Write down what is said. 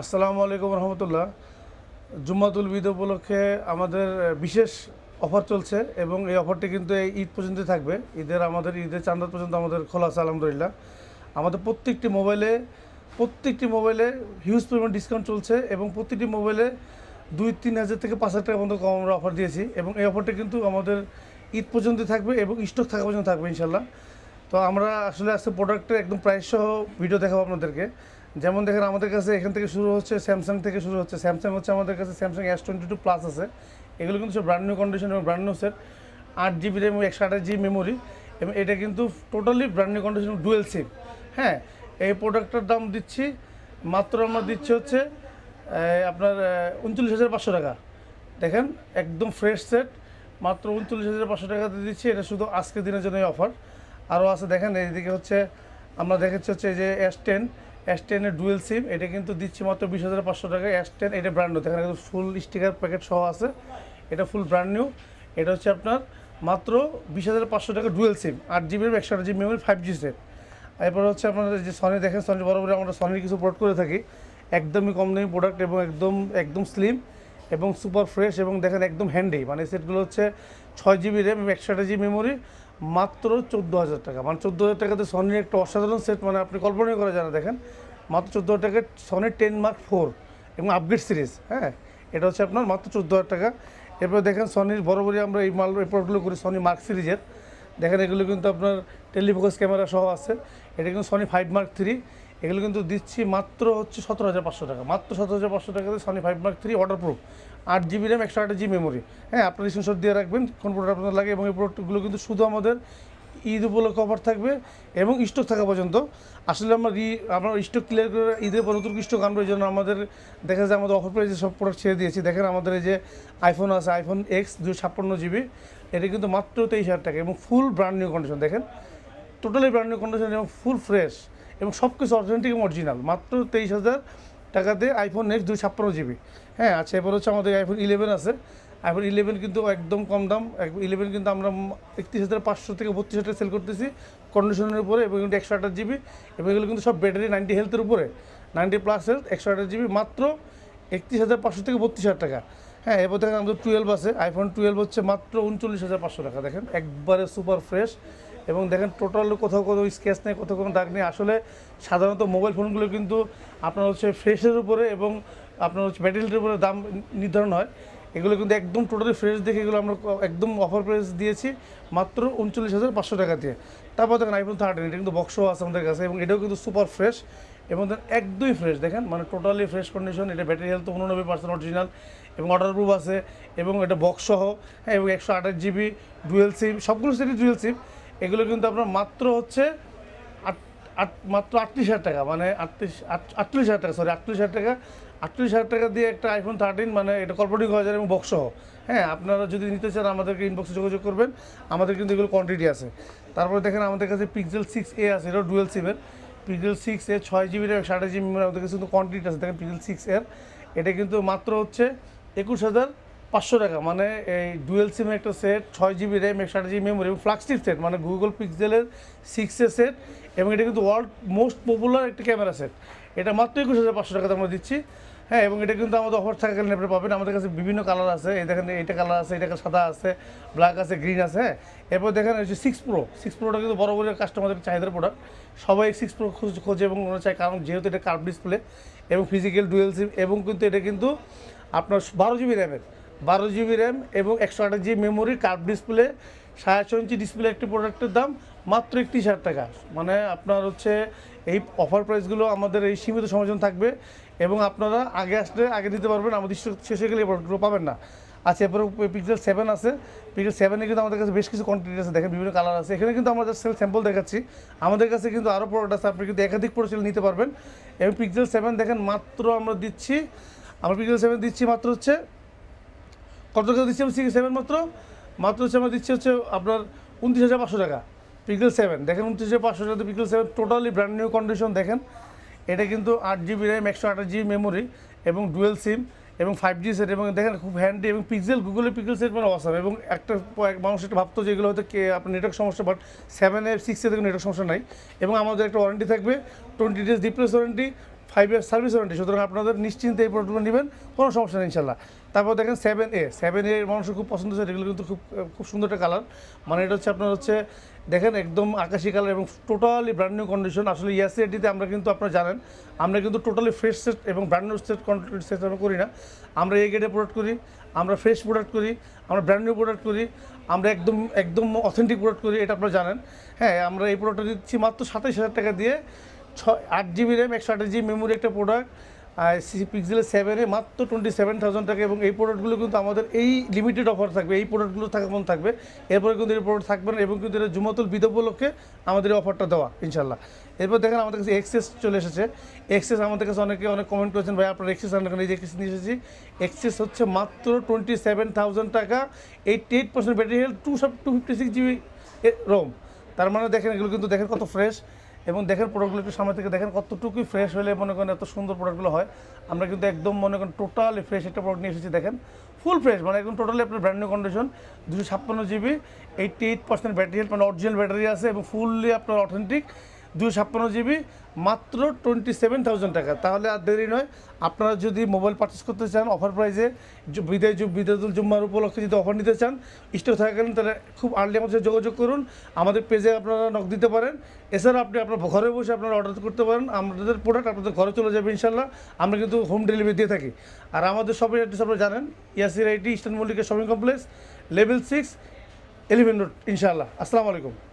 আসসালামু আলাইকুম রহমতুল্লাহ। জুম্মাতুল বিদ উপলক্ষে আমাদের বিশেষ অফার চলছে এবং এই অফারটি কিন্তু এই ঈদ পর্যন্ত থাকবে। ঈদের, আমাদের ঈদের চান্দার পর্যন্ত আমাদের খোলা আছে, আলহামদুলিল্লাহ। আমাদের প্রত্যেকটি মোবাইলে প্রত্যেকটি মোবাইলে হিউজ পরিমাণ ডিসকাউন্ট চলছে এবং প্রতিটি মোবাইলে দুই, তিন হাজার থেকে পাঁচ হাজার টাকা পর্যন্ত কম আমরা অফার দিয়েছি এবং এই অফারটি কিন্তু আমাদের ঈদ পর্যন্ত থাকবে এবং স্টক থাকা পর্যন্ত থাকবে ইনশাল্লাহ তো আমরা আসলে আজকে প্রোডাক্টের একদম প্রাইস সহ ভিডিও দেখাবো আপনাদেরকে। যেমন দেখেন আমাদের কাছে এখান থেকে শুরু হচ্ছে স্যামসাং থেকে শুরু হচ্ছে। স্যামসাং হচ্ছে আমাদের কাছে Samsung S twenty two plus আছে। এগুলো কিন্তু সব ব্র্যান্ড নিউ কন্ডিশন এবং ব্র্যান্ড নিউ সেট আট জিবি র্যাম একশো আঠাশ জিবি মেমোরি এবং এটা কিন্তু totally brand new condition dual SIM হ্যাঁ এই প্রোডাক্টটার দাম দিচ্ছি, মাত্র আমরা দিচ্ছি হচ্ছে আপনার উনচল্লিশ হাজার পাঁচশো টাকা। দেখেন, একদম ফ্রেশ সেট মাত্র উনচল্লিশ হাজার পাঁচশো টাকাতে দিচ্ছি। এটা শুধু আজকের দিনের জন্য অফার আরও আছে, দেখেন, এইদিকে হচ্ছে, আমরা দেখাচ্ছি হচ্ছে যে এস টেন এস টেনের ডুয়েল সিম এটা কিন্তু দিচ্ছি মাত্র বিশ হাজার পাঁচশো টাকা এস টেন এটা ব্র্যান্ড নিউ দেখেন একদম ফুল স্টিকার প্যাকেট সহ আছে। এটা ফুল ব্র্যান্ড নিউ এটা হচ্ছে আপনার মাত্র বিশ হাজার পাঁচশো টাকা ডুয়েল সিম আট জিবির একশো আট GB memory five G set এরপর হচ্ছে আপনারা যে সনি দেখেন সনি বরাবর আমরা সনির কিছু প্রোডাক্ট করে থাকি। একদমই কম দামি প্রোডাক্ট এবং একদম একদম স্লিম এবং সুপার ফ্রেশ এবং দেখেন একদম হ্যান্ডি মানে সেটগুলো হচ্ছে ছয় জিবি র্যাম একশো জিবি মেমোরি মাত্র চোদ্দ হাজার টাকা। মানে চোদ্দ হাজার টাকাতে সনির একটা অসাধারণ সেট মানে আপনি কল্পনাই করা যায় না দেখেন, মাত্র চোদ্দ হাজার টাকা সনির টেন মার্ক ফোর এবং আপগ্রেড সিরিজ হ্যাঁ? এটা হচ্ছে আপনার মাত্র চোদ্দ হাজার টাকা। এরপরে দেখেন সনির বরাবরই আমরা এই মাল, এই প্রোডাক্টগুলো করি সনি মার্ক সিরিজের দেখেন এগুলো কিন্তু আপনার টেলিফোকাস ক্যামেরা সহ আছে। এটা কিন্তু সনি ফাইভ মার্ক থ্রি এগুলো কিন্তু দিচ্ছি মাত্র হচ্ছে সতেরো হাজার পাঁচশো টাকা। মাত্র সতেরো হাজার পাঁচশো টাকাতে Sony five mark three waterproof আট জিবি র্যাম একশো আট জিবি মেমোরি হ্যাঁ আপনার স্ক্রিনশট দিয়ে রাখবেন, কোন প্রোডাক্ট আপনার লাগে এবং এই প্রোডাক্টগুলো কিন্তু শুধু আমাদের ঈদ উপলক্ষে অফার থাকবে এবং স্টক থাকা পর্যন্ত। আসলে আমরা রি আমরা স্টক ক্লিয়ার করে ঈদের পর নতুন স্টক আনব এই জন্য আমাদের দেখা যায় আমাদের অফার প্রাইসে সব প্রোডাক্ট ছেড়ে দিয়েছি। দেখেন আমাদের এই যে আইফোন আছে আইফোন এক্স দুশো ছাপ্পান্ন জিবি এটা কিন্তু মাত্র তেইশ হাজার টাকা এবং ফুল ব্র্যান্ড নিউ কন্ডিশন দেখেন টোটালি ব্র্যান্ড নিউ কন্ডিশন এবং ফুল ফ্রেশ এবং সব কিছু অথেন্টিক এবং অরিজিনাল মাত্র তেইশ হাজার টাকাতে আইফোন নেক্সট দুই ছাপ্পান্ন জিবি হ্যাঁ আচ্ছা এবার হচ্ছে আমাদের আইফোন ইলেভেন আছে। আইফোন ইলেভেন কিন্তু একদম কম দাম। ইলেভেন কিন্তু আমরা একত্রিশ হাজার পাঁচশো থেকে বত্রিশ হাজার সেল করতেছি কন্ডিশনের উপরে এবং কিন্তু একশো আঠাশ জিবি এবং এগুলো কিন্তু সব ব্যাটারি নাইনটি হেলথের উপরে। নাইনটি প্লাস হেলথ একশো আঠাশ জিবি মাত্র একত্রিশ হাজার পাঁচশো থেকে বত্রিশ হাজার টাকা। হ্যাঁ এবার দেখেন আমাদের টুয়েলভ আছে। আইফোন টুয়েলভ হচ্ছে মাত্র উনচল্লিশ হাজার পাঁচশো টাকা। দেখেন, একবারে সুপার ফ্রেশ এবং দেখেন টোটাল কোথাও কোথাও স্কেচ নেই, কোথাও কোনো দাগ নেই। আসলে সাধারণত মোবাইল ফোনগুলো কিন্তু আপনার হচ্ছে ফ্রেশের উপরে এবং আপনার হচ্ছে ব্যাটারিটার উপরে দাম নির্ধারণ হয়। এগুলো কিন্তু একদম টোটালি ফ্রেশ দেখে এগুলো আমরা একদম অফার প্রাইস দিয়েছি মাত্র উনচল্লিশ হাজার পাঁচশো টাকা দিয়ে। তারপর দেখেন আইফোন থার্টিন এটা কিন্তু বক্সও আছে আমাদের কাছে এবং এটাও কিন্তু সুপার ফ্রেশ এবং দেখেন একদমই ফ্রেশ দেখেন? মানে টোটালি ফ্রেশ কন্ডিশন এটা ব্যাটারি হেলথ উননব্বই পার্সেন্ট অরিজিনাল এবং অর্ডার প্রুফ আছে এবং এটা বক্স সহ হ্যাঁ এবং একশো আঠাশ জিবি ডুয়েল সিম সবগুলো সেটি ডুয়েল সিম এগুলো কিন্তু আপনার মাত্র হচ্ছে আট মাত্র আটত্রিশ হাজার টাকা মানে আটত্রিশ, আট- আটত্রিশ হাজার টাকা সরি আটত্রিশ হাজার টাকা। আটত্রিশ হাজার টাকা দিয়ে একটা আইফোন থার্টিন মানে এটা কল্পনিক হয়ে যায় এবং বক্স সহ। হ্যাঁ আপনারা যদি নিতে চান, আমাদেরকে ইনবক্সে যোগাযোগ করবেন। আমাদের কিন্তু এগুলো কোয়ান্টিটি আছে। তারপরে দেখেন, আমাদের কাছে পিক্সেল সিক্স এ আছে এটাও ডুয়েল সিমের পিক্সেল সিক্স এ ছয় জিবি র্যাম ষাট জিবি আমাদের কাছে কিন্তু কোয়ান্টিটি আছে। দেখেন পিক্সেল সিক্স এর। এটা কিন্তু মাত্র হচ্ছে একুশ হাজার পাঁচশো টাকা মানে এই ডুয়েল সিমের একটা সেট ছয় জিবি র্যাম একশো আট জিবি মেমোরি এবং ফ্লাক্সটিভ সেট মানে গুগল পিক্সেলের সিক্সের সেট এবং এটা কিন্তু ওয়ার্ল্ড মোস্ট পপুলার একটা ক্যামেরা সেট এটা মাত্র একুশ হাজার পাঁচশো টাকাতে আমরা দিচ্ছি। হ্যাঁ এবং এটা কিন্তু আমাদের অফার থাকাকালীন আপনি পাবেন। আমাদের কাছে বিভিন্ন কালার আছে। এই দেখেন এটা কালার আছে এটা সাদা আছে ব্ল্যাক আছে গ্রিন আছে হ্যাঁ। এরপর দেখেন হচ্ছে সিক্স প্রো সিক্স প্রোটা কিন্তু বড় বড় কাস্টমারদের চাহিদার প্রোডাক্ট সবাই সিক্স প্রো খোঁজে এবং ওরা চায়, কারণ যেহেতু এটা কার্ভ ডিসপ্লে এবং ফিজিক্যাল ডুয়েল সিম এবং কিন্তু এটা কিন্তু আপনার বারো জিবি র্যামের বারো জিবি র্যাম এবং একশো আঠাশ জিবি মেমোরি কার্ভ ডিসপ্লে সাড়ে ছয় ইঞ্চি ডিসপ্লে একটি প্রোডাক্টের দাম মাত্র একত্রিশ হাজার টাকা। মানে আপনার হচ্ছে এই অফার প্রাইসগুলো আমাদের এই সীমিত সময়ের জন্য থাকবে এবং আপনারা আগে আসলে আগে দিতে পারবেন, আমাদের শেষ হয়ে গেলে এই প্রোডাক্টগুলো পাবেন না। আচ্ছা এরপরে পিক্সেল সেভেন আছে। পিক্সেল সেভেনে কিন্তু আমাদের কাছে বেশ কিছু কোয়ান্টিটি আছে, দেখেন বিভিন্ন কালার আছে। এখানে কিন্তু আমাদের সেল স্যাম্পল দেখাচ্ছি। আমাদের কাছে কিন্তু আরও প্রোডাক্ট আছে, আপনি কিন্তু একাধিক প্রোডাক্ট নিতে পারবেন। এবং পিক্সেল সেভেন দেখেন মাত্র আমরা দিচ্ছি, আমরা পিক্সেল সেভেন দিচ্ছি মাত্র হচ্ছে কত টাকা দিচ্ছি আমি সিক্স সেভেন মাত্র? মাত্র হচ্ছে আমরা দিচ্ছি হচ্ছে আপনার উনত্রিশ হাজার পাঁচশো টাকা। পিকল সেভেন দেখেন উনত্রিশ হাজার পাঁচশো টাকা pixel seven totally brand new condition দেখেন। এটা কিন্তু আট জিবি র্যাম একশো আঠাশ জিবি মেমোরি এবং ডুয়েল সিম এবং ফাইভ জি সেট এবং দেখেন খুব হ্যান্ডি এবং পিক্সেল গুগলের পিক্সেল সেট মানে অসাম এবং একটা এক মানুষ একটা ভাবতো যে এগুলো হয়তো কে আপনার নেটওয়ার্ক সমস্যা বাট সেভেন সেভেনে সিক্সে দেখুন নেটওয়ার্ক সমস্যা নাই এবং আমাদের একটা ওয়ারেন্টি থাকবে twenty days replace warranty five year service warranty সুতরাং আপনাদের নিশ্চিন্তে এই প্রোডাক্টগুলো নেবেন, কোনো সমস্যা নেই ইনশাল্লাহ তারপর দেখেন সেভেন এ সেভেন এ মানুষের খুব পছন্দ হচ্ছে এগুলো কিন্তু খুব খুব সুন্দর একটা কালার মানে এটা হচ্ছে আপনার হচ্ছে, দেখেন একদম আকাশি কালার এবং টোটালি ব্র্যান্ড নিউ কন্ডিশন আসলে ইয়াসিআইটিতে আমরা কিন্তু আপনারা জানেন, আমরা কিন্তু টোটালি ফ্রেশ সেট এবং ব্র্যান্ড নিউ সেট সেট আমরা করি না। আমরা এই গেটে প্রোডাক্ট করি, আমরা ফ্রেশ প্রোডাক্ট করি, আমরা ব্র্যান্ড নিউ প্রোডাক্ট করি, আমরা একদম একদম অথেন্টিক প্রোডাক্ট করি, এটা আপনারা জানেন। হ্যাঁ আমরা এই প্রোডাক্টটা দিচ্ছি মাত্র সাতাইশ হাজার টাকা দিয়ে। ছয়, আট জিবি র্যাম একশো আঠাশ জিবি মেমোরি একটা প্রোডাক্ট আর সি পিক্সেলের সেভেনে মাত্র টোয়েন্টি সেভেন থাউজেন্ড টাকা এবং এই প্রোডাক্টগুলো কিন্তু আমাদের এই লিমিটেড অফার থাকবে, এই প্রোডাক্টগুলো থাকা মন থাকবে। এরপরে কিন্তু এই প্রোডাক্ট থাকবে না এবং কিন্তু এটা জুমাতুল বিদ উপলক্ষে আমাদের এই অফারটা দেওয়া ইনশাল্লাহ এরপর দেখেন আমাদের কাছে এক্সেস চলে এসেছে। এক্সেস আমাদের কাছে অনেকে, অনেক কমেন্ট করেছেন, ভাই, আপনার এক্সেস আনলেন এই যে এক্সেস নিয়ে এসেছি। এক্সেস হচ্ছে মাত্র টোয়েন্টি সেভেন থাউজেন্ড টাকা eighty eight percent battery health two সব two fifty six GB ROM তার মানে দেখেন এগুলো কিন্তু দেখেন কত ফ্রেশ এবং দেখেন প্রোডাক্টগুলো একটু সামনে থেকে দেখেন কতটুকুই ফ্রেশ হলে মনে করেন এত সুন্দর প্রোডাক্টগুলো হয়। আমরা কিন্তু একদম মনে করেন টোটালি ফ্রেশ একটা প্রোডাক্ট নিয়ে এসেছি, দেখেন। ফুল ফ্রেশ মানে একদম টোটালি আপনার ব্র্যান্ড নিউ কন্ডিশন দুশো ছাপ্পান্ন GB eighty eight percent battery মানে অরিজিনাল ব্যাটারি আছে এবং ফুললি আপনার অথেন্টিক দুশো ছাপ্পান্ন জিবি, মাত্র টোয়েন্টি সেভেন থাউজেন্ড টাকা। তাহলে আর দেরি নয়, আপনারা যদি মোবাইল পারচেস করতে চান অফার প্রাইসে বিদায় বিদায়তুল জুম্মার উপলক্ষে যদি অফার নিতে চান স্টোর থাকাকালীন তাহলে খুব আর্লি আমাদের যোগাযোগ করুন। আমাদের পেজে আপনারা নক দিতে পারেন। এছাড়া আপনি আপনার ঘরে বসে আপনারা অর্ডার করতে পারেন। আমাদের প্রোডাক্ট আপনাদের ঘরে চলে যাবে ইনশাল্লাহ আমরা কিন্তু হোম ডেলিভারি দিয়ে থাকি। আর আমাদের শপিং অ্যাড্রেস আপনারা জানেন ইয়াসির আইটি ইস্টার্ন মল্লিকের shopping complex level six eleven road ইনশাল্লাহ আসসালামু আলাইকুম।